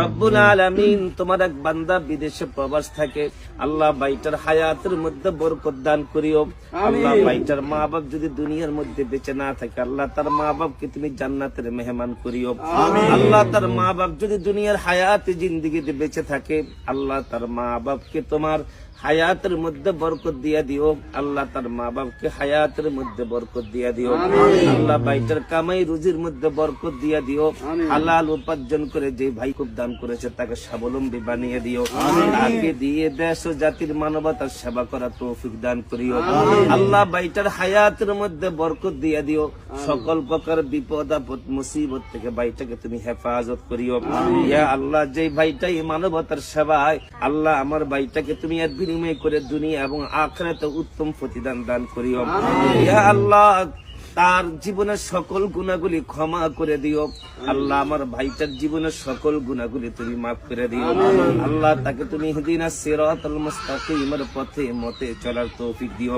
রব্বুল আলামিন তোমার এক বান্দা বিদেশে প্রবাস থাকে। আল্লাহ বাইটার হায়াতের মধ্যে বরকত দান করিও। আল্লাহ বাইটার মা বাপ যদি দুনিয়ার মধ্যে বেঁচে না থাকে আল্লাহ তার মা বাপকে তুমি জান্নাতের মেহমান করিও। আল্লাহ তার মা বাপ যদি দুনিয়ার হায়াতে জিন্দিগিতে বেঁচে থাকে আল্লাহ তার মা বাপকে তোমার হায়াতের মধ্যে বরকত দিয়া দিও। আল্লাহ তার মা বাপকে হায়াতের মধ্যে বরকত দিয়া দিও। আল্লাহ ভাইটার কামাই রুজির মধ্যে বরকত দিয়া দিও। হালাল উপার্জন করে যে ভাই খুব দান করেছে তাকে স্বাবলম্বী বানিয়ে দিও। তাকে দিয়ে দেশ ও জাতির মানবতার সেবা করা তৌফিক দান করিও। আল্লাহ ভাইটার হায়াতের মধ্যে বরকত দিয়া দিও। সকল প্রকার বিপদ আপদ মুসিবত থেকে ভাইটাকে তুমি হেফাজত করিও। ইয়া আল্লাহ যে ভাইটাই মানবতার সেবায় আল্লাহ আমার ভাইটাকে তুমি এর বিনিময় করে দুনিয়া এবং আখরাতে উত্তম প্রতিদান দান করিও। ইয়া আল্লাহ তার জীবনের সকল গুণাগুলি ক্ষমা করে দিও। আল্লাহ আমার ভাইটার জীবনের সকল গুণাগুলি তুমি মাফ করে দিও। আল্লাহ তাকে তুমি হিদিনা সিরাতাল মুস্তাকিমের পথে মতে চলার তৌফিক দিও।